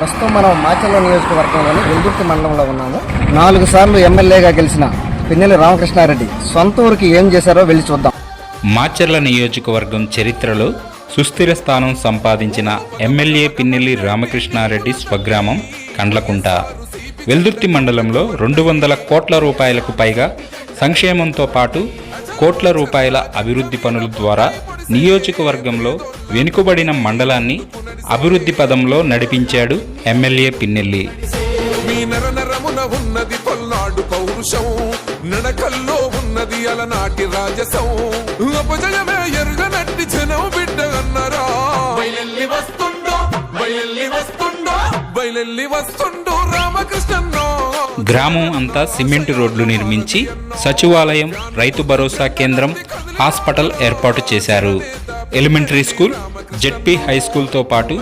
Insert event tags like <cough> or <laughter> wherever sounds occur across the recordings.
ప్రస్తుతం మనం మాచర్ల నియోజకవర్గంలోని వెల్దుర్తి మండలంలో ఉన్నాము. నాలుగు సార్లు ఎమ్మెల్యేగా గెలిచిన పిన్నెల రామకృష్ణారెడ్డి సొంత ఊరికి ఏం చేశారో వెళ్ళి చూద్దాం. మాచర్ల నియోజకవర్గం చరిత్రలో సుస్థిర స్థానం సంపాదించిన ఎమ్మెల్యే పిన్నెల్లి రామకృష్ణారెడ్డి స్వగ్రామం కండ్లకుంట. వెల్దుర్తి మండలంలో రెండు వందల కోట్ల రూపాయలకు పైగా సంక్షేమంతో పాటు కోట్ల రూపాయల అభివృద్ధి పనుల ద్వారా నియోజకవర్గంలో వెనుకబడిన మండలాన్ని అభివృద్ధి పదంలో నడిపించాడు ఎమ్మెల్యే పిన్నెల్లి. మీ నర నరమున ఉన్నది పల్నాడు పౌరుషం నడకల్లో ఉన్నది అలనాటి రాజసం. అపజయమే ఎరుగనట్టి జనం బిడ్డ అన్నరా. బయలెల్లి వస్తుండో బయలెల్లి వస్తుండో. బయలెల్లి వస్తుండో రామకృష్ణన్నో గ్రామం అంతా సిమెంట్ రోడ్లు నిర్మించి సచివాలయం రైతు భరోసా కేంద్రం హాస్పిటల్ ఏర్పాటు చేశారు. ఎలిమెంటరీ స్కూల్ జెడ్పీ హై స్కూల్తో పాటు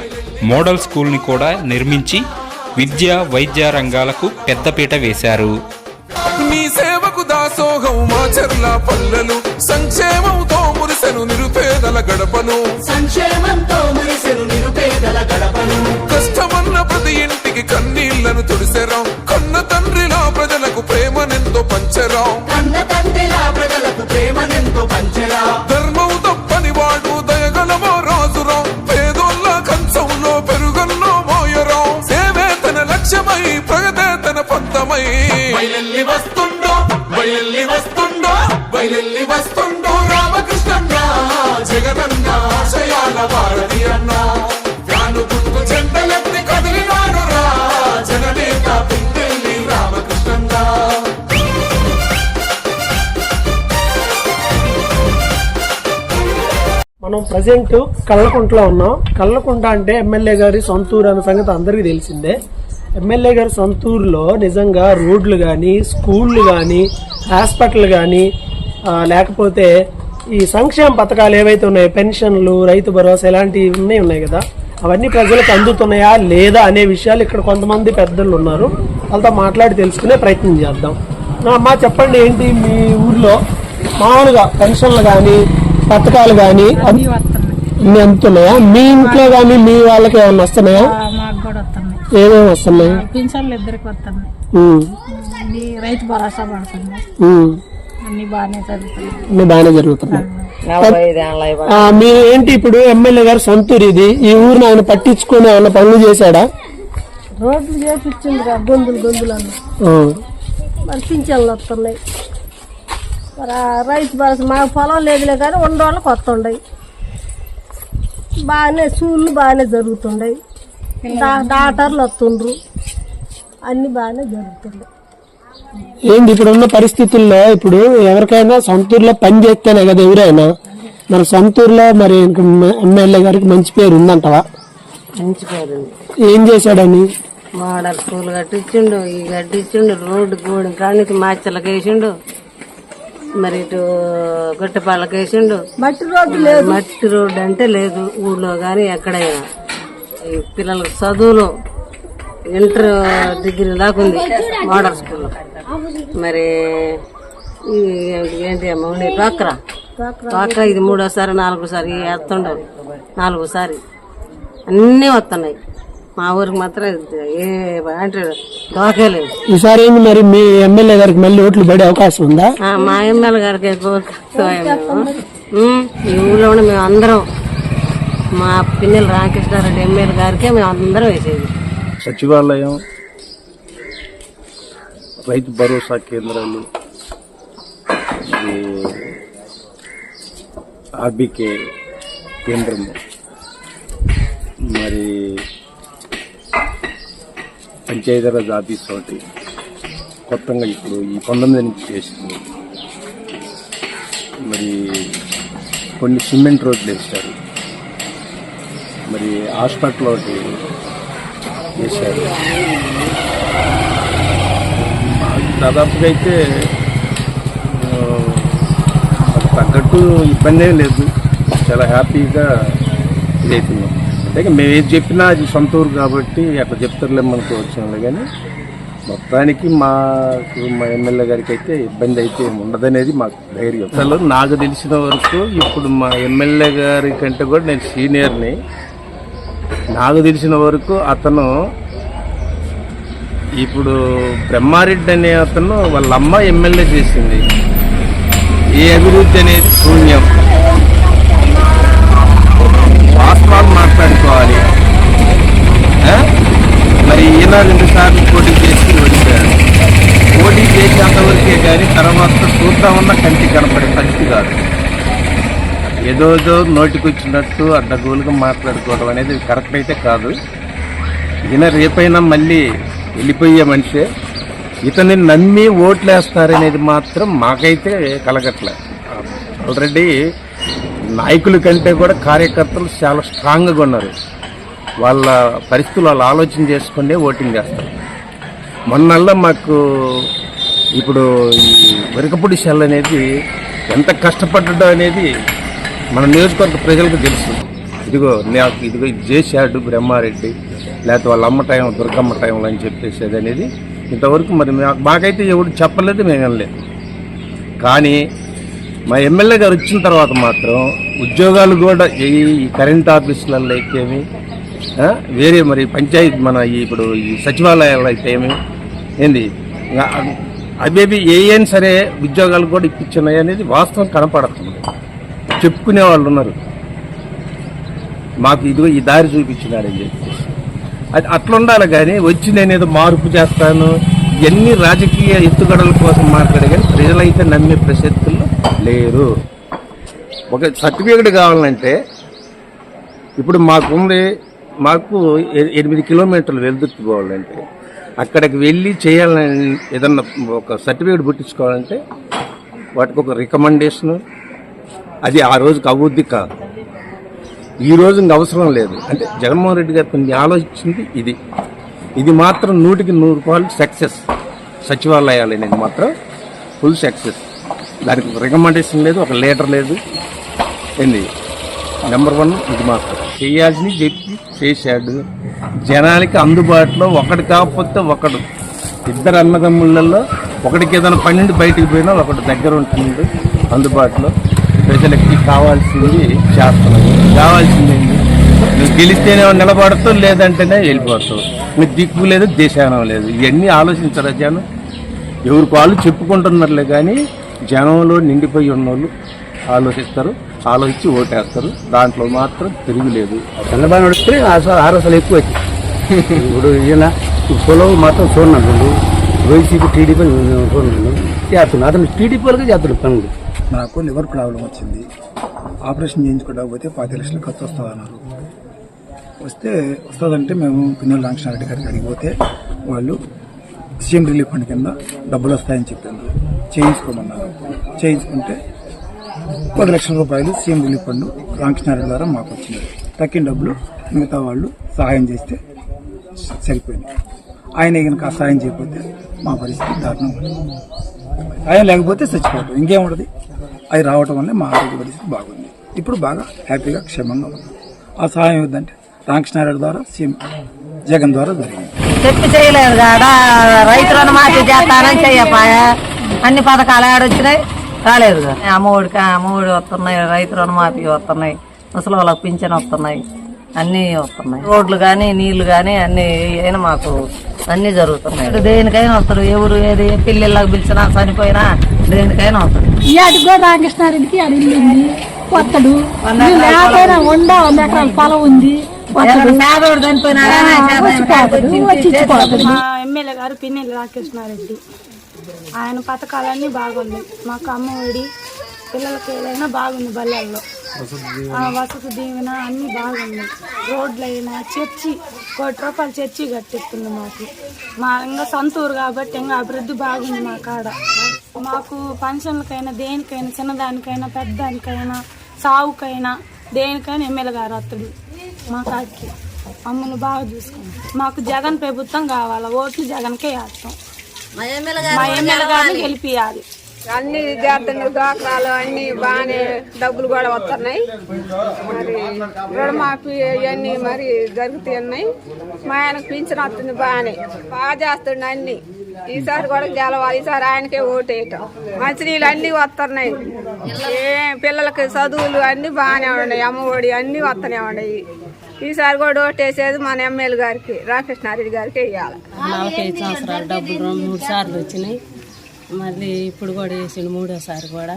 మోడల్ స్కూల్ని కూడా నిర్మించి విద్య వైద్య రంగాలకు పెద్దపీట వేశారు. నీ సేవకు దాసోహం మా చెర్ల పల్లెలు సంక్షేమంతో మురిసెను నిరుపేదల గడపను. సంక్షేమంతో ప్రేమనెంతో పంచరాం? కన్న తండ్రిలా ప్రజలకు ప్రేమనెంతో పంచరా? ధర్మం తప్పని వాడు దయగలమో రాజురాం? పేదోళ్ళ కంచంలో పెరుగన్నో మోయరాం? సేవే తన లక్ష్యమై ప్రగతే తన పంతమై బయలెల్లి వస్తుండో బయలెల్లి వస్తుండో బయలెల్లి వస్తుండో ప్రజెంట్ కళ్ళకుంటలో ఉన్నాం. కళ్ళకుంట అంటే ఎమ్మెల్యే గారి సొంతూరు అన్న సంగతి అందరికీ తెలిసిందే. ఎమ్మెల్యే గారి సొంతూరులో నిజంగా రోడ్లు కానీ స్కూళ్ళు కానీ హాస్పిటల్ కానీ లేకపోతే ఈ సంక్షేమ పథకాలు ఏవైతే ఉన్నాయో పెన్షన్లు రైతు భరోసా ఇలాంటివి ఉన్నాయి ఉన్నాయి కదా. అవన్నీ ప్రజలకు అందుతున్నాయా లేదా అనే విషయాలు ఇక్కడ కొంతమంది పెద్దలు ఉన్నారు. వాళ్ళతో మాట్లాడి తెలుసుకునే ప్రయత్నం చేద్దాం. ఆ, అమ్మా చెప్పండి ఏంటి మీ ఊర్లో? మామూలుగా పెన్షన్లు కానీ పథకాలు కానీ అన్ని అందుతున్నాయా? మీ ఇంట్లో కానీ మీ వాళ్ళకి ఏమైనా వస్తున్నాయా? మాకు కూడా వస్తున్నాయి. ఏమేమి వస్తున్నాయి? పింఛన్లు ఇద్దరికి వస్తున్నాయి. ఉమ్, అన్ని రైతు భరోసా ఉమ్, అన్ని బాగానే చదువుతున్నాయి అన్ని బాగానే జరుగుతున్నాయి. ఆ, మీరు ఏంటి ఇప్పుడు ఎమ్మెల్యే గారు సొంతూరు ఇది? ఈ ఊరిని ఆయన పట్టించుకొని ఏమైనా పనులు చేశాడా? రోడ్లు చేపించింది గొంతులు గొంతులు అన్న ఆ, మరి పింఛన్లు వస్తున్నాయి. రైతు భరోసా మాకు పొలం లేదులే కానీ ఉన్న వాళ్ళకి వస్తుండయి బాగానే స్కూళ్ళు బాగానే జరుగుతుండయి. డాక్టర్లు వస్తుండ్రు. అన్ని బాగానే జరుగుతున్నాయి ఏంటి ఇప్పుడు ఉన్న పరిస్థితుల్లో ఇప్పుడు ఎవరికైనా సొంతూరులో పని చేస్తేనే కదా ఎవరైనా. మన సొంతూరులో మరి ఇంక ఎమ్మెల్యే గారికి మంచి పేరు ఉందంటవా? మంచి పేరు ఏం చేశాడని? మోడల్ స్కూల్ కట్టించిండు ఈ కట్టించిండు రోడ్డు గూడి కానికి మాచలకు వేసిండు. మరి ఇటు గుట్టపాలకు వేసిండు. మట్టి రోడ్డు లేదు. మట్టి రోడ్డు అంటే లేదు. ఊళ్ళో కానీ ఎక్కడైనా. ఈ పిల్లలకు చదువులో ఇంటర్ డిగ్రీ దాకా ఉంది మోడల్ స్కూల్లో. మరి ఏంటి అమ్మ ఉండే డ్వాక్రా. డ్వాక్రా ఇది మూడోసారి నాలుగోసారి వేస్తుండవు. నాలుగోసారి. అన్నీ వస్తున్నాయి. మా ఊరికి మాత్రం ఏ అంటే దోకే లేదు. ఈసారి ఏంది మరి మీ ఎమ్మెల్యే గారికి మళ్ళీ ఓట్లు పడే అవకాశం ఉందా? ఆ, మా ఎమ్మెల్యే గారికి ఈ ఊళ్ళో ఉన్న మేము అందరం మా పిన్నెల రామకృష్ణారెడ్డి ఎమ్మెల్యే గారికే మేము అందరం వేసేది. సచివాలయం రైతు భరోసా కేంద్రాలు ఈ ఆర్బీకే కేంద్రము మరి పంచాయతీరాజ్ ఆఫీస్ ఒకటి కొత్తగా ఇప్పుడు ఈ పంతొమ్మిది నుంచి చేసింది. మరి కొన్ని సిమెంట్ రోడ్లు వేశారు. మరి హాస్పిటల్ ఒకటి చేశారు దాదాపుగా అయితే తగ్గట్టు ఇబ్బంది లేదు. చాలా హ్యాపీగా ఇదవుతున్నాం అంటే మేము ఏది చెప్పినా అది సొంత ఊరు కాబట్టి అట్లా చెప్తారులే మనకు కానీ మొత్తానికి మాకు మా ఎమ్మెల్యే గారికి అయితే ఇబ్బంది అయితే ఉండదనేది మాకు ధైర్యం. అసలు నాకు తెలిసిన వరకు ఇప్పుడు మా ఎమ్మెల్యే గారి కంటే కూడా నేను సీనియర్ని. నాకు తెలిసిన వరకు అతను ఇప్పుడు బ్రహ్మారెడ్డి అనే అతను వాళ్ళ అమ్మ ఎమ్మెల్యే చేసింది. ఏ అభివృద్ధి అనేది శూన్యం. ఆ? మరి ఈయన రెండు సార్లు పోటీ చేసి ఓడిపోయాడు. పోటీ చేసేంతవరకే కానీ తర్వాత చూద్దామన్న కంటి కనపడే పరిస్థితి కాదు. ఏదోదో నోటికొచ్చినట్టు అడ్డగోలుగా మాట్లాడుకోవడం అనేది కరెక్ట్ అయితే కాదు. ఈయన రేపైనా మళ్ళీ వెళ్ళిపోయే మనిషే. ఇతన్ని నమ్మి ఓట్లేస్తారనేది మాత్రం మాకైతే కలగట్లే. ఆల్రెడీ నాయకుల కంటే కూడా కార్యకర్తలు చాలా స్ట్రాంగ్గా ఉన్నారు. వాళ్ళ పరిస్థితులు వాళ్ళు ఆలోచన చేసుకునే ఓటింగ్ చేస్తారు. మొన్నల్లా మాకు ఇప్పుడు ఈ వెరకపూడి సెల్ అనేది ఎంత కష్టపడ్డాడో అనేది మన నియోజకవర్గ ప్రజలకు తెలుసు. ఇదిగో నాకు ఇదిగో ఇది చేశాడు బ్రహ్మారెడ్డి లేకపోతే వాళ్ళ అమ్మ టైం దుర్గమ్మ టైంలో అని చెప్పేసేది అనేది ఇంతవరకు మరి మాకైతే ఎవరు చెప్పలేదు మేము వెళ్ళలేదు కానీ మా ఎమ్మెల్యే గారు వచ్చిన తర్వాత మాత్రం ఉద్యోగాలు కూడా ఈ ఈ కరెంట్ ఆఫీసులలో అయితేమి వేరే మరి పంచాయతీ మన ఇప్పుడు ఈ సచివాలయాలు అయితే ఏంది? అవేవి ఏ సరే ఉద్యోగాలు కూడా ఇప్పించున్నాయి అనేది వాస్తవం కనపడుతుంది చెప్పుకునే వాళ్ళు ఉన్నారు. మాకు ఇదిగో ఈ దారి చూపించినారని చెప్పేసి. అది అట్లా ఉండాలి కానీ వచ్చి నేను ఏదో మార్పు చేస్తాను ఇవన్నీ రాజకీయ ఎత్తుగడల కోసం మాట్లాడే కానీ ప్రజలైతే నమ్మే ప్రసక్తులు లేరు. ఒక సర్టిఫికేట్ కావాలంటే ఇప్పుడు మాకుంది మాకు ఎనిమిది కిలోమీటర్లు వెలుదుర్తి పోవాలంటే అక్కడికి వెళ్ళి చేయాలని ఏదన్నా ఒక సర్టిఫికేట్ పుట్టించుకోవాలంటే వాటికి ఒక రికమెండేషను. అది ఆ రోజుకి అవుద్ది కాదు. ఈ రోజు అవసరం లేదు. అంటే జగన్మోహన్ రెడ్డి గారు కొన్ని ఆలోచించింది ఇది. ఇది మాత్రం నూటికి నూరు రూపాయలు సక్సెస్. సచివాలయాలు అనేది మాత్రం ఫుల్ సక్సెస్. దానికి ఒక రికమెండేషన్ లేదు ఒక లీటర్ లేదు. ఏంది? నెంబర్ వన్ ఇది మాత్రం. చేయాల్సింది చెప్పి చేశాడు. జనాలకి అందుబాటులో ఒకటి కాకపోతే ఒకడు. ఇద్దరు అన్నదమ్ముళ్ళల్లో ఒకటికి ఏదైనా పన్నెండు బయటికి పోయినా ఒకటి దగ్గర ఉంటుంది అందుబాటులో. ప్రజలకి కావాల్సింది చేస్తున్నాడు. కావాల్సింది నువ్వు గెలిస్తేనే నిలబడతావు లేదంటేనే వెళ్ళిపోతావు. నీకు దిక్కు లేదు దేశానం లేదు. ఇవన్నీ ఆలోచించరా జనం? ఎవరికి వాళ్ళు చెప్పుకుంటున్నారులే కానీ జనంలో నిండిపోయి ఉన్నోళ్ళు ఆలోచిస్తారు ఆలోచించి ఓటేస్తారు. దాంట్లో మాత్రం తిరుగులేదు చంద్రబాబు నడిస్తే ఆరోసాలు ఎక్కువ ఇప్పుడు ఈయన పొలం మాత్రం చూడన్నాడు వైసీపీ టీడీపీ చూడన్నాడు చేస్తున్నాడు. అతను టీడీపీ వాళ్ళకి చేస్తున్నాడు పనులు. నాకు లివర్ ప్రాబ్లం వచ్చింది. ఆపరేషన్ చేయించుకోవడానికి పాతి లక్షలు ఖర్చు వస్తుందన్నారు వస్తే వస్తుందంటే మేము పిన్నెల రామకృష్ణారెడ్డి గారికి అడిగిపోతే వాళ్ళు సీఎం రిలీఫ్ ఫండ్ కింద డబ్బులు వస్తాయని చెప్పారు చేయించుకోమన్నారు. చేయించుకుంటే పది లక్షల రూపాయలు సీఎం రిలీఫ్ ఫండ్ రామకృష్ణారెడ్డి ద్వారా మాకు వచ్చింది. తక్కిన డబ్బులు మిగతా వాళ్ళు సహాయం చేస్తే సరిపోయింది. ఆయన కనుక సహాయం చేయకపోతే మా పరిస్థితి దారుణం. ఆయన లేకపోతే చచ్చిపోవటం ఇంకేముండదు అవి రావటం వల్లే మా ఆరోగ్య పరిస్థితి బాగుంది. ఇప్పుడు బాగా హ్యాపీగా క్షేమంగా ఉన్నాం. ఆ సహాయం ఏంటంటే రామకృష్ణారెడ్డి ద్వారా సీఎం జగన్ ద్వారా జరిగింది. చెప్పి చేయలేదు కాడా రైతు రుణమాఫీ చేస్తానని చెయ్యపాయా అన్ని పథకాలు ఆడొచ్చినాయి రాలేదు అమ్మఒడికి అమ్మఒడి వస్తున్నాయి. రైతు రుణమాఫీ వస్తున్నాయి. ముసలి వాళ్ళకి పింఛన్ వస్తున్నాయి. అన్నీ వస్తున్నాయి. రోడ్లు కానీ నీళ్ళు కానీ అన్ని అయినా మాకు అన్ని జరుగుతున్నాయి. దేనికైనా వస్తారు ఎవరు ఏది పిల్లలకు పిలిచినా చనిపోయినా దేనికైనా వస్తారు ఇయాటికి కూడా రామకృష్ణారెడ్డికి అడిగింది వస్తాడు లేకపోయినా ఉండ వంద ఎకరాల పొలం ఉంది. మా ఎమ్మెల్యే గారు పిన్నెల్లి రామకృష్ణారెడ్డి ఆయన పథకాలన్నీ బాగున్నాయి మాకు అమ్మఒడి పిల్లలకి ఏదైనా బాగుంది బల్లెల్లో. వసతి దీవెన అన్నీ బాగున్నాయి రోడ్లైనా చర్చి కోటి రూపాయలు చర్చి కట్టిస్తుంది మాకు. మా ఇంకా సొంతూరు కాబట్టి ఇంకా అభివృద్ధి బాగుంది మా కాడ. మాకు పెన్షన్లకైనా దేనికైనా చిన్నదానికైనా పెద్దదానికైనా సావుకైనా దేనికైనా ఎమ్మెల్యే గారు వస్తాడు మా కాడికి. మమ్మల్ని బాగా చూసుకోండి. మాకు జగన్ ప్రభుత్వం కావాలా? ఓట్లు జగన్కే వేస్తాం. మా ఎమ్మెల్యే గారిని గెలిపియాలి. అన్ని చేస్తున్నాయి డోక్రాలు అన్ని బాగానే డబ్బులు కూడా వస్తున్నాయి. మరి రుణమాఫీ ఇవన్నీ మరి జరుగుతున్నాయి మా ఆయనకు పింఛన్ వస్తుంది బాగానే. బాగా చేస్తుండే అన్ని. ఈసారి కూడా గెలవాలి. ఈసారి ఆయనకే ఓటేయటం మంచినీళ్ళు అన్ని వస్తున్నాయి ఏ పిల్లలకి చదువులు అన్ని బాగానే ఉన్నాయి. అమ్మఒడి అన్ని వస్తూనే ఉన్నాయి. ఈసారి కూడా ఓటేసేది మన ఎమ్మెల్యే గారికి రామకృష్ణారెడ్డి గారికి వేయాలి. నలభై ఐదు సంవత్సరాలు డబ్బులు రెండు మూడు సార్లు వచ్చినాయి. మళ్ళీ ఇప్పుడు కూడా వేసిండు మూడోసారి కూడా.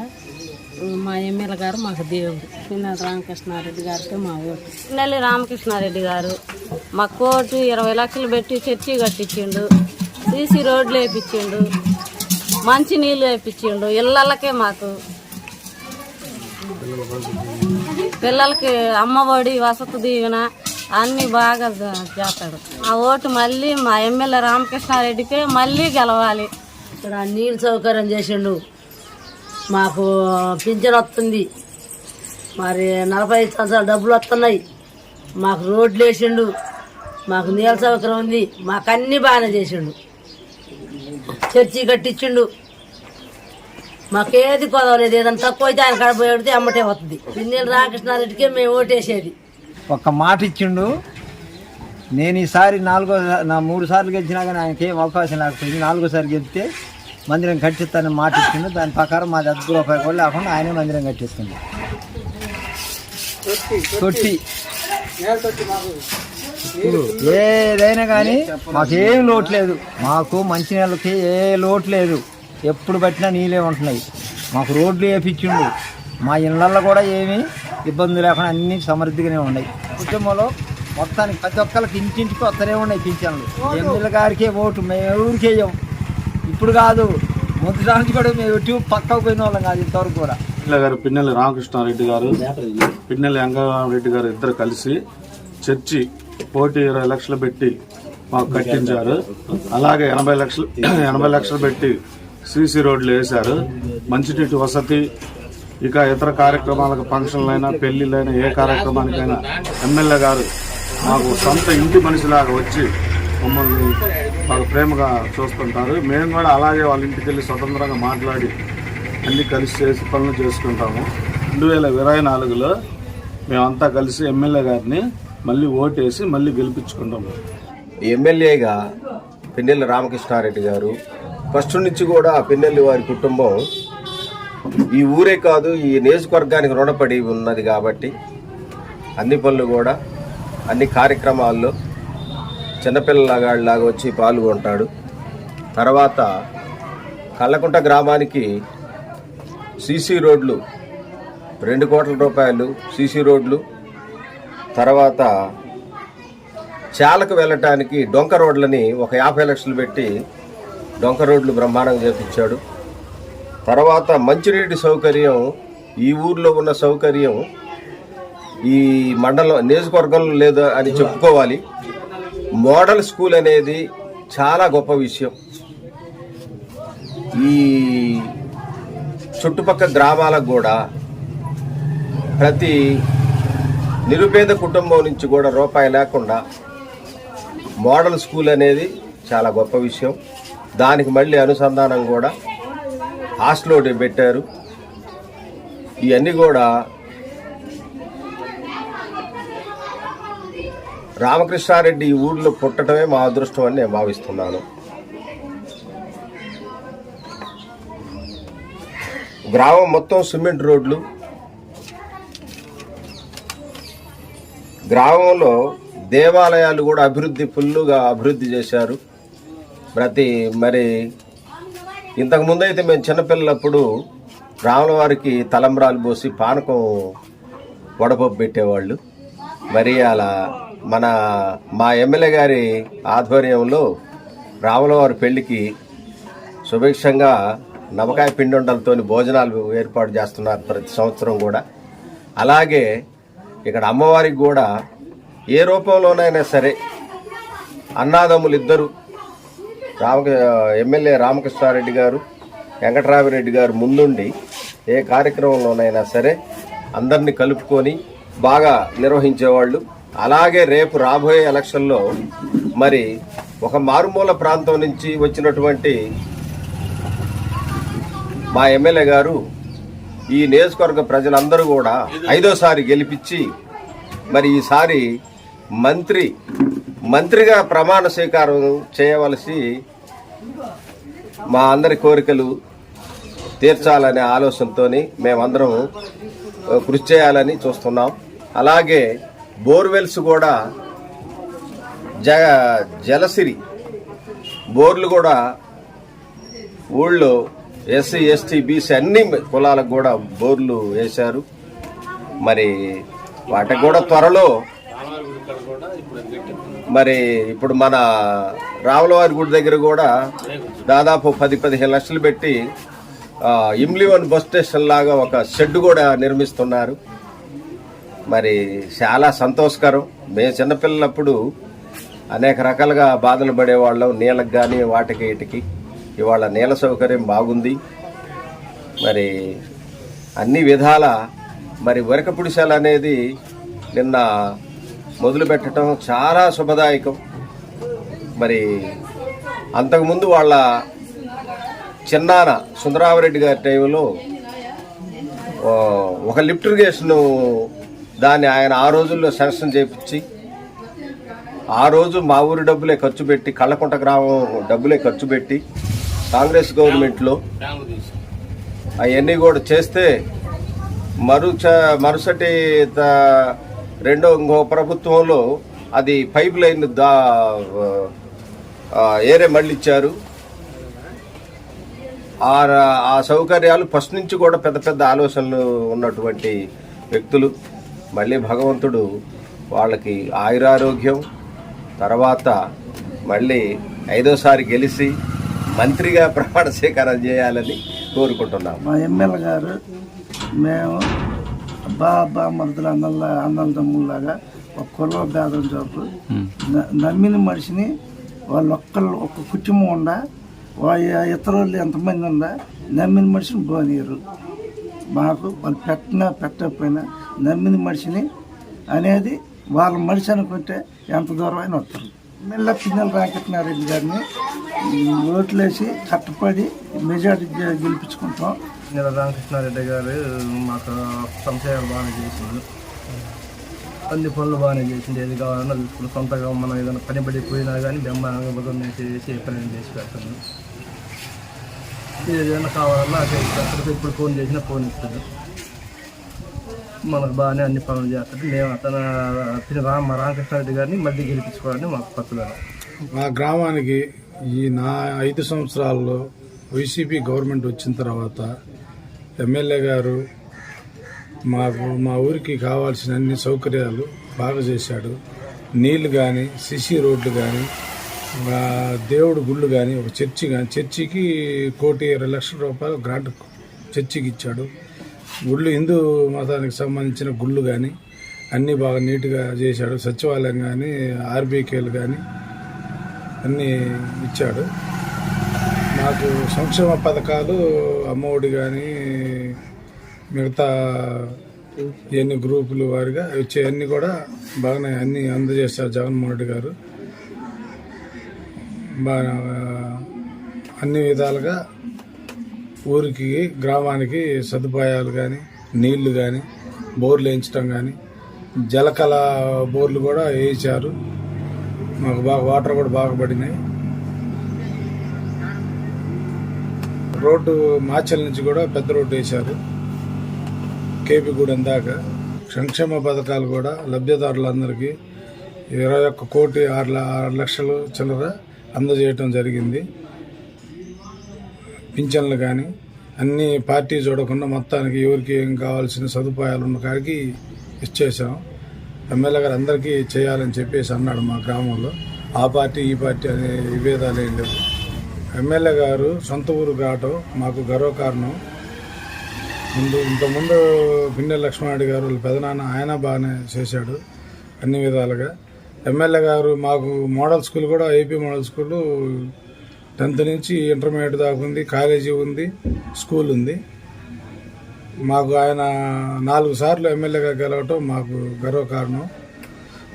మా ఎమ్మెల్యే గారు మాకు దేవుడు. పిన్నెల రామకృష్ణారెడ్డి గారికి మా ఓటు. పిన్నెల్లి రామకృష్ణారెడ్డి గారు మా కోటు ఇరవై లక్షలు పెట్టి చర్చి కట్టించిండు. సీసీ రోడ్లు వేయించిండు మంచి నీళ్ళు వేయించిండు ఇళ్ళకే మాకు. పిల్లలకి అమ్మఒడి వసతి దీవెన అన్నీ బాగా చేస్తాడు. ఆ ఓటు మళ్ళీ మా ఎమ్మెల్యే రామకృష్ణారెడ్డికే మళ్ళీ గెలవాలి. ఇక్కడ నీళ్ళు సౌకర్యం చేసిండు. మాకు పింఛన్ వస్తుంది. మరి నలభై ఐదు సంవత్సరాలు డబ్బులు వస్తున్నాయి. మాకు రోడ్లు వేసిండు. మాకు నీళ్ళ సౌకర్యం ఉంది. మాకు అన్నీ బాగానే చేసిండు. చర్చి కట్టించిండు. మాకేది కొదవలేదు ఏదైనా తక్కువ అయితే ఆయన కడప పెడితే అమ్మటే వస్తుంది. పిన్నెల రామకృష్ణారెడ్డికే మేము ఓటేసేది. ఒక మాట ఇచ్చిండు నేను ఈసారి నాలుగో నా మూడు సార్లు గెలిచినా కానీ ఆయనకి ఏం అవకాశం లేకపోయింది. నాలుగోసారి గెలిస్తే మందిరం కట్టిస్తానని మాట ఇచ్చిండు. దాని ప్రకారం మాది అర్ధ రూపాయి కూడా లేకుండా ఆయనే మందిరం కట్టిస్తుంది తొట్టి ఏదైనా కానీ మాకేం లోటు లేదు. మాకు మంచినీళ్ళకి ఏ లోటు లేదు. ఎప్పుడు పట్టినా నీళ్ళే ఉంటున్నాయి. మాకు రోడ్లు వేపించిండు. మా ఇళ్ళల్లో కూడా ఏమీ ఇబ్బంది లేకుండా అన్నీ సమృద్ధిగానే ఉన్నాయి. కుటుంబంలో మొత్తానికి ప్రతి ఒక్కరికి ఇంటింటికి వస్తూనే ఉన్నాయి పింఛన్లు. ఎమ్మెల్యే గారికే ఓటు మేము ఎవరికి వేయం ఇప్పుడు కాదు ముందు నుంచి కూడా మేము ఎటు పక్కకు పోయిన వాళ్ళం కాదు ఇంతవరకు కూడా. గారు పిన్నెల్లి రామకృష్ణారెడ్డి గారు పిన్నెల్లి వెంకటరామరెడ్డి గారు ఇద్దరు కలిసి చర్చి పోటీ ఇరవై లక్షలు పెట్టి మాకు కట్టించారు. అలాగే ఎనభై లక్షలు <clears throat> ఎనభై లక్షలు పెట్టి సీసీ రోడ్లు వేశారు. మంచినీటి వసతి ఇక ఇతర కార్యక్రమాలకు ఫంక్షన్లైనా పెళ్ళిళ్ళైనా ఏ కార్యక్రమానికైనా ఎమ్మెల్యే గారు మాకు సొంత ఇంటి మనిషిలాగా వచ్చి మమ్మల్ని మాకు ప్రేమగా చూస్తుంటారు. మేము కూడా అలాగే వాళ్ళ ఇంటికి వెళ్ళి స్వతంత్రంగా మాట్లాడి అన్ని కలిసి చేసి పనులు చేసుకుంటాము. రెండు వేల ఇరవై నాలుగులో మేమంతా కలిసి ఎమ్మెల్యే గారిని మళ్ళీ ఓటేసి మళ్ళీ గెలిపించుకుంటాం. ఎమ్మెల్యేగా పిన్నెల్లి రామకృష్ణారెడ్డి గారు ఫస్ట్ నుంచి కూడా పిన్నెల్లి వారి కుటుంబం ఈ ఊరే కాదు ఈ నియోజకవర్గానికి రుణపడి ఉన్నది కాబట్టి అన్ని పనులు కూడా అన్ని కార్యక్రమాల్లో చిన్నపిల్లలాగా వచ్చి పాల్గొంటాడు. తర్వాత కళ్ళకుంట గ్రామానికి సీసీ రోడ్లు రెండు కోట్ల రూపాయలు సీసీ రోడ్లు తర్వాత చాలకు వెళ్ళటానికి డొంక రోడ్లని ఒక యాభై లక్షలు పెట్టి డొంక రోడ్లు బ్రహ్మాండంగా చేపించాడు. తర్వాత మంచినీటి సౌకర్యం ఈ ఊర్లో ఉన్న సౌకర్యం ఈ మండలం నియోజకవర్గంలో లేదు అని చెప్పుకోవాలి. మోడల్ స్కూల్ అనేది చాలా గొప్ప విషయం. ఈ చుట్టుపక్కల గ్రామాలకు కూడా ప్రతి నిరుపేద కుటుంబం నుంచి కూడా రూపాయి లేకుండా మోడల్ స్కూల్ అనేది చాలా గొప్ప విషయం. దానికి మళ్ళీ అనుసంధానం కూడా హాస్టల్ ఒకటి పెట్టారు. ఇవన్నీ కూడా రామకృష్ణారెడ్డి ఈ ఊళ్ళో పుట్టడమే మా అదృష్టం అని నేను భావిస్తున్నాను. గ్రామం మొత్తం సిమెంట్ రోడ్లు గ్రామంలో దేవాలయాలు కూడా అభివృద్ధి ఫుల్లుగా అభివృద్ధి చేశారు. ప్రతి మరి ఇంతకు ముందు అయితే మేము చిన్నపిల్లలప్పుడు రాముల వారికి తలంబ్రాలు పోసి పానకం వడపప్పు పెట్టేవాళ్ళు. మరి అలా మన మా ఎమ్మెల్యే గారి ఆధ్వర్యంలో రాముల వారి పెళ్ళికి సుభిక్షంగా నమ్మకాయ పిండుండలతో భోజనాలు ఏర్పాటు చేస్తున్నారు ప్రతి సంవత్సరం కూడా. అలాగే ఇక్కడ అమ్మవారికి కూడా ఏ రూపంలోనైనా సరే అన్నాదమ్ములు ఇద్దరు రామ ఎమ్మెల్యే రామకృష్ణారెడ్డి గారు వెంకటరామిరెడ్డి గారు ముందుండి ఏ కార్యక్రమంలోనైనా సరే అందరినీ కలుపుకొని బాగా నిర్వహించేవాళ్ళు. అలాగే రేపు రాబోయే ఎలక్షన్లో మరి ఒక మారుమూల ప్రాంతం నుంచి వచ్చినటువంటి మా ఎమ్మెల్యే గారు ఈ నియోజకవర్గ ప్రజలందరూ కూడా ఐదోసారి గెలిపించి మరి ఈసారి మంత్రి మంత్రిగా ప్రమాణ స్వీకారం చేయవలసి మా అందరి కోరికలు తీర్చాలనే ఆలోచనతో మేమందరం కృషి చేయాలని చూస్తున్నాం. అలాగే బోర్వెల్స్ కూడా జ జలసిరి బోర్లు కూడా ఊళ్ళో ఎస్సీ ఎస్టీ బీసీ అన్ని కులాలకు కూడా బోర్లు వేశారు. మరి వాటికి కూడా త్వరలో మరి ఇప్పుడు మన రావులవారి గుడి దగ్గర కూడా దాదాపు పది పదిహేను లక్షలు పెట్టి ఇమ్లివన్ బస్ స్టేషన్ లాగా ఒక షెడ్ కూడా నిర్మిస్తున్నారు. మరి చాలా సంతోషకరం. మేము చిన్నపిల్లలప్పుడు అనేక రకాలుగా బాధలు పడేవాళ్ళం. నీళ్ళకి కానీ వాటికి వీటికి. ఇవాళ నీళ్ళ సౌకర్యం బాగుంది. మరి అన్ని విధాల మరి వరక అనేది నిన్న మొదలుపెట్టడం చాలా శుభదాయకం. మరి అంతకుముందు వాళ్ళ చిన్నాన సుందరామరెడ్డి గారి టైంలో ఒక లిఫ్ట్ ఇరిగేషను దాన్ని ఆయన ఆ రోజుల్లో శాంక్షన్ చేపించి ఆ రోజు మా ఊరి డబ్బులే ఖర్చు పెట్టి కళ్ళకుంట గ్రామం డబ్బులే ఖర్చు పెట్టి కాంగ్రెస్ గవర్నమెంట్లో అవన్నీ కూడా చేస్తే మరుచ మరుసటి రెండో ఇంకో ప్రభుత్వంలో అది పైప్ లైన్ దా ఏరే మళ్ళీ ఇచ్చారు ఆ ఆ సౌకర్యాలు ఫస్ట్ నుంచి కూడా పెద్ద పెద్ద ఆలోచనలు ఉన్నటువంటి వ్యక్తులు. మళ్ళీ భగవంతుడు వాళ్ళకి ఆయురారోగ్యం తర్వాత మళ్ళీ ఐదోసారి గెలిచి మంత్రిగా ప్రమాణ స్వీకారం చేయాలని కోరుకుంటున్నాం. మా ఎమ్మెల్యే గారు మేము అబ్బా అబ్బా మరుదులు అన్నల అన్నల తమ్ముళ్ళలాగా ఒక కుల భేదం చూపు నమ్మిన మనిషిని వాళ్ళు ఒక్కళ్ళు ఒక కుటుంబం ఉండ వాళ్ళ ఇతరులు ఎంతమంది ఉందా నమ్మిన మనిషిని పోనీరు మాకు వాళ్ళు పెట్టినా పెట్టకపోయినా నమ్మిన మనిషిని అనేది వాళ్ళ మనిషి అనుకుంటే ఎంత దూరం అయినా వస్తారు. మెల్ల పిన్నెల రామకృష్ణారెడ్డి గారిని ఓట్లేసి కట్టపడి మెజార్టీ గెలిపించుకుంటాం. నీల రామకృష్ణారెడ్డి గారు మాకు సంశయాలు బాగానే చేసింది అన్ని పనులు బాగానే చేసింది ఏది కావాలన్నా చూసుకుని సొంతగా మనం ఏదైనా పని పడి పోయినా కానీ బ్రహ్మాండంగా బదులు చేసి ఏ పని చేసి పెడతాను ఏదైనా కావాలన్నా అక్కడ ఇప్పుడు ఫోన్ చేసినా ఫోన్ ఇస్తాడు. మనకు బాగానే అన్ని పనులు చేస్తాడు. మేము అతను తిని రామ రామకృష్ణారెడ్డి గారిని మళ్ళీ గెలిపించుకోవాలని మాకు పట్టుదల. మా గ్రామానికి ఈ నా ఐదు సంవత్సరాల్లో వైసీపీ గవర్నమెంట్ వచ్చిన తర్వాత ఎమ్మెల్యే గారు మాకు మా ఊరికి కావాల్సిన అన్ని సౌకర్యాలు బాగా చేశాడు. నీళ్ళు కానీ సిసి రోడ్లు కానీ దేవుడు గుళ్ళు కానీ ఒక చర్చి కానీ చర్చికి కోటి ఇరవై లక్షల రూపాయలు గ్రాంట్ చర్చికి ఇచ్చాడు. గుళ్ళు హిందూ మతానికి సంబంధించిన గుళ్ళు కానీ అన్నీ బాగా నీట్గా చేశాడు. సచివాలయం కానీ ఆర్బీకేలు కానీ అన్నీ ఇచ్చాడు. నాకు సంక్షేమ పథకాలు అమ్మఒడి కానీ మిగతా ఎన్ని గ్రూపులు వారిగా వచ్చేవన్నీ కూడా బాగానే అన్నీ అందజేశారు జగన్మోహన్ రెడ్డి గారు. బాగా అన్ని విధాలుగా ఊరికి గ్రామానికి సదుపాయాలు కానీ నీళ్ళు కానీ బోర్లు వేయించడం కానీ జలకళ బోర్లు కూడా వేయించారు. మాకు బాగా వాటర్ కూడా బాగా పడినాయి. రోడ్డు మాచల్ నుంచి కూడా పెద్ద రోడ్డు వేశారు. కేపీగూడెం దాకా. సంక్షేమ పథకాలు కూడా లబ్ధిదారులందరికీ ఇరవై ఒక్క కోటి ఆరు ఆరు లక్షలు చిల్లర అందజేయటం జరిగింది. పింఛన్లు కానీ అన్ని పార్టీ చూడకుండా మొత్తానికి ఎవరికి ఏం కావాల్సిన సదుపాయాలు ఉన్న కాడికి ఇచ్చేసాం ఎమ్మెల్యే గారు అందరికీ చేయాలని చెప్పేసి అన్నాడు మా గ్రామంలో. ఆ పార్టీ ఈ పార్టీ అనే విభేదాలు ఏం లేవు. ఎమ్మెల్యే గారు సొంత ఊరు కావటం మాకు గర్వకారణం ముందు ఇంతకుముందు పిన్నె లక్ష్మణారెడ్డి గారు వాళ్ళ పెదనాన్న ఆయన బాగానే చేశాడు అన్ని విధాలుగా. ఎమ్మెల్యే గారు మాకు మోడల్ స్కూల్ కూడా A P model school tenth నుంచి ఇంటర్మీడియట్ దాకా ఉంది కాలేజీ ఉంది స్కూల్ ఉంది. మాకు ఆయన నాలుగు సార్లు ఎమ్మెల్యేగా గెలవటం మాకు గర్వకారణం.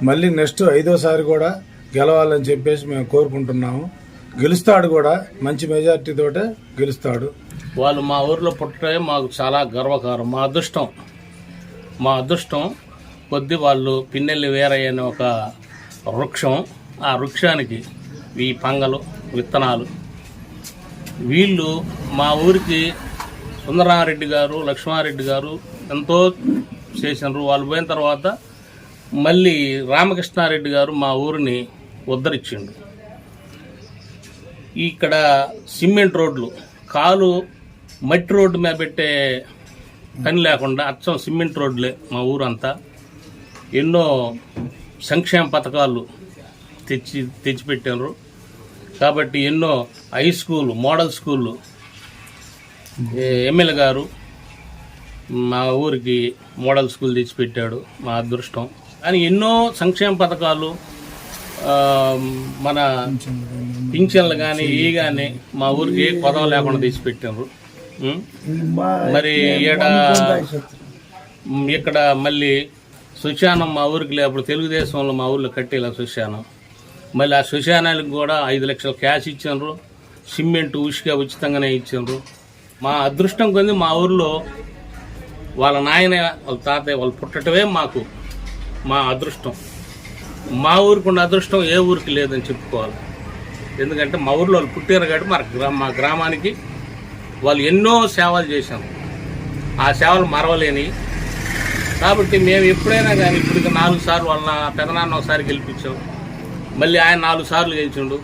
మళ్ళీ నెక్స్ట్ ఐదోసారి కూడా గెలవాలని చెప్పేసి మేము కోరుకుంటున్నాము. గెలుస్తాడు కూడా మంచి మెజార్టీతోటే గెలుస్తాడు. వాళ్ళు మా ఊర్లో పుట్టడమే మాకు చాలా గర్వకారం మా అదృష్టం. మా అదృష్టం కొద్ది వాళ్ళు పిన్నెల్లి వేరయ్యని అనే ఒక వృక్షం. ఆ వృక్షానికి ఈ పంగలు విత్తనాలు. వీళ్ళు మా ఊరికి సుందరారెడ్డి గారు లక్ష్మారెడ్డి గారు ఎంతో చేసినారు. వాళ్ళు పోయిన తర్వాత మళ్ళీ రామకృష్ణారెడ్డి గారు మా ఊరిని ఉద్ధరించిండు. ఇక్కడ సిమెంట్ రోడ్లు కాలు మట్టి రోడ్డు మీద పెట్టే పని లేకుండా అచ్చం సిమెంట్ రోడ్లే మా ఊరంతా. ఎన్నో సంక్షేమ పథకాలు తెచ్చి తెచ్చిపెట్టారు కాబట్టి ఎన్నో హై స్కూల్ మోడల్ స్కూళ్ళు ఎమ్మెల్యే గారు మా ఊరికి మోడల్ స్కూల్ తెచ్చిపెట్టాడు మా అదృష్టం. కానీ ఎన్నో సంక్షేమ పథకాలు మన పింఛన్లు కానీ ఈ కానీ మా ఊరికి ఏ పదం లేకుండా తీసిపెట్టారు మరి ఈడ ఇక్కడ మళ్ళీ సుశానం మా ఊరికి లేప్పుడు తెలుగుదేశంలో మా ఊర్లో కట్టేలా సుశానం. మళ్ళీ ఆ సుశానానికి కూడా ఐదు లక్షల క్యాష్ ఇచ్చినారు సిమెంట్ ఉసుక ఉచితంగానే ఇచ్చినారు మా అదృష్టం కొంది మా ఊర్లో వాళ్ళ నాయన వాళ్ళ తాతయ్య వాళ్ళు పుట్టటమే మాకు మా అదృష్టం. మా ఊరికి ఉన్న అదృష్టం ఏ ఊరికి లేదని చెప్పుకోవాలి. ఎందుకంటే మా ఊర్లో వాళ్ళు పుట్టారు కాబట్టి మా గ్రా మా గ్రామానికి వాళ్ళు ఎన్నో సేవలు చేశారు. ఆ సేవలు మరవలేని. కాబట్టి మేము ఎప్పుడైనా కానీ ఇప్పటికి నాలుగు సార్లు వాళ్ళ పెదనాన్న ఒకసారి గెలిపించాం. మళ్ళీ ఆయన నాలుగు సార్లు గెలిచిండు.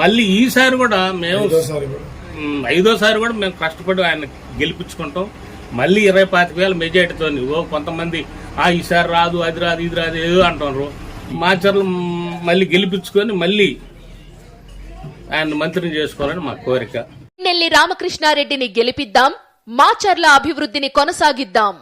మళ్ళీ ఈసారి కూడా మేము ఐదోసారి కూడా. మేము కష్టపడి ఆయన గెలిపించుకుంటాం. మళ్ళీ ఇరవై పాతిక వేల మెజార్టీతో ఓ కొంతమంది ఆ ఈసారి రాదు అది రాదు ఇది రాదు ఏదో అంటున్నారు మాచర్లు మళ్ళీ గెలిపించుకొని మళ్ళీ ఆయన మంత్రిని చేసుకోవాలని మా కోరిక. నెల్లి రామకృష్ణారెడ్డిని గెలిపిద్దాం మాచర్ల అభివృద్ధిని కొనసాగిద్దాం.